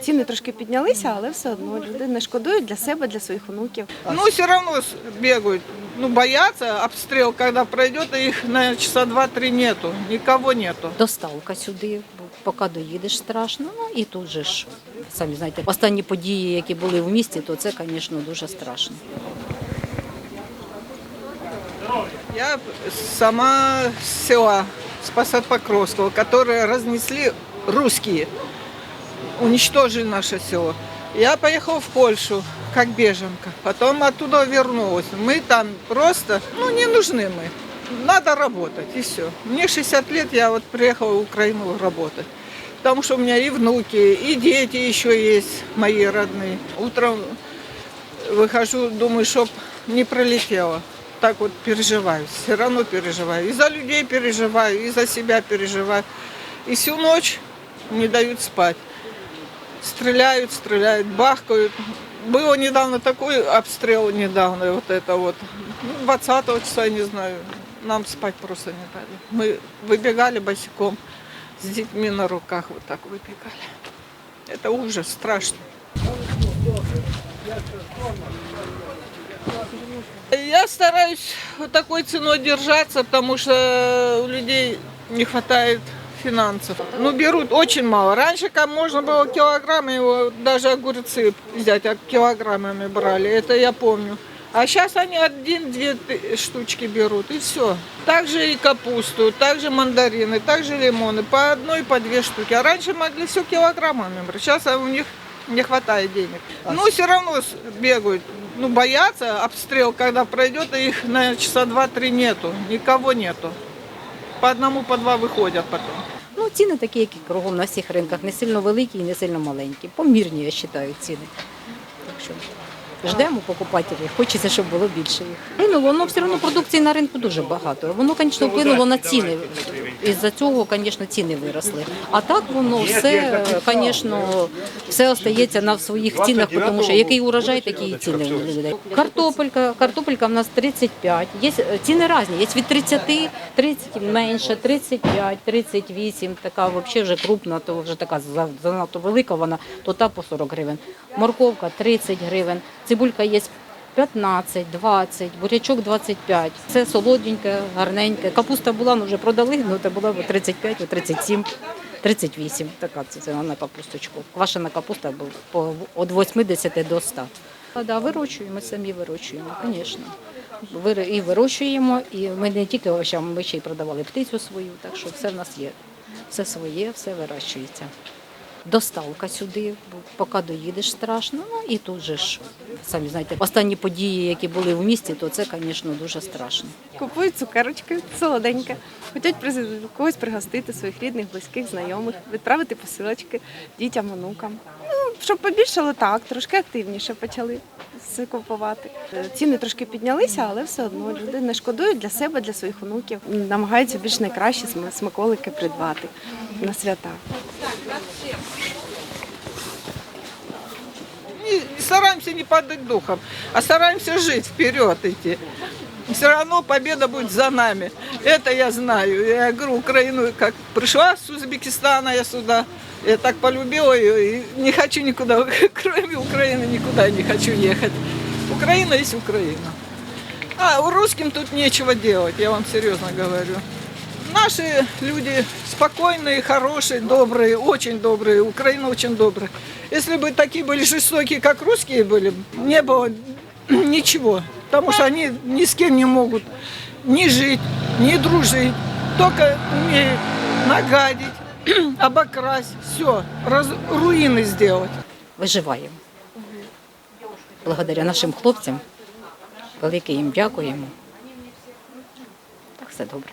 Ціни трошки піднялися, але все одно люди не шкодують для себе, для своїх онуків. Ну, все равно с- бегают. Ну, боятся обстрел, когда пройдет, и их на часа два-три нету. Никого нету. доставка сюди, поки доїдеш страшно. Ну і тут же ж самі знаєте, останні події, які були в місті, то це, звісно, дуже страшно. Я сама с села Спасат Покровского, которые разнесли русские, уничтожили наше село. Я поехала в Польшу как беженка, потом оттуда вернулась. Мы там просто, ну, не нужны мы. Надо работать, и все. Мне 60 лет, я вот приехала в Украину работать. Потому что у меня и внуки, и дети еще есть, мои родные. Утром выхожу, думаю, чтоб не пролетело. Так вот переживаю, все равно переживаю. И за людей переживаю, и за себя переживаю. И всю ночь не дают спать. Стреляют, стреляют, бахкают. Было недавно такой обстрел недавно, вот это вот, ну, 20 числа, я не знаю, нам спать просто не дали. Мы выбегали босиком с детьми на руках, вот так выбегали. Это ужас, страшно. Я стараюсь вот такой ценой держаться, потому что у людей не хватает финансов. Ну, берут очень мало. Раньше как можно было килограммы, его даже огурцы взять, а килограммами брали, это я помню. А сейчас они один-две штучки берут, и все. Также и капусту, также мандарины, также лимоны, по одной, по две штуки. А раньше могли все килограммами брать, сейчас у них не хватает денег. Ну, все равно бегают. Ну, боятся обстрел, когда пройдет, и их на часа два-три нету. Никого нету. По одному, по два виходять потом. Ну, ціни такі, як і кругом на всіх ринках, не сильно великі і не сильно маленькі. Помірні, я вважаю, ціни. Так що ждемо покупателів, хочеться, щоб було більше їх. Вплинуло, воно все одно продукції на ринку дуже багато. Воно, звісно, вплинуло на ціни. Із-за цього, звісно, ціни виросли. А так воно все, звісно, все остається на своїх цінах, тому що який урожай, такі і ціни людей. Картопелька, картопелька в нас 35. Є е, ціни різні. Є від 30, 30 менше, 35, 38, така взагалі вже крупна, то вже така за- занадто велика вона, то та по 40 гривень. Морковка 30 гривень, цибулька є 15, 20, бурячок 25. Це солоденьке, гарненьке. Капуста була, ну вже продали, ну це була 35, 37. 38, така ціна на капусточку. Квашена капуста була від 80 до 100. А, да, вирощуємо, самі вирощуємо, звісно. І вирощуємо, і ми не тільки овочами, ми ще й продавали птицю свою, так що все в нас є. Все своє, все вирощується. Доставка сюди, поки доїдеш страшно. Ну і тут же ж, самі знаєте, останні події, які були в місті, то це, звісно, дуже страшно. Купують цукерочки солоденьке, хочуть когось пригостити своїх рідних, близьких, знайомих, відправити посилочки дітям, онукам. Ну, щоб побільшало так, трошки активніше почали купувати. Ціни трошки піднялися, але все одно люди не шкодують для себе, для своїх онуків. Намагаються більш найкращі смаколики придбати на свята. Не, не стараемся не падать духом, а стараемся жить вперед идти. Все равно победа будет за нами. Это я знаю. Я говорю, Украину, как пришла с Узбекистана я сюда, я так полюбила ее и не хочу никуда, кроме Украины, никуда не хочу ехать. Украина есть Украина. А у русским тут нечего делать, я вам серьезно говорю. Наши люди спокойные, хорошие, добрые, очень добрые. Украина очень добрая. Если бы такие были жестокие, как русские были, не было ничего. Потому что они ни с кем не могут ни жить, ни дружить. Только умеют нагадить, обокрасть, все, руины сделать. Виживаємо. Благодаря нашим хлопцям. Велике їм дякуємо. Так все добре.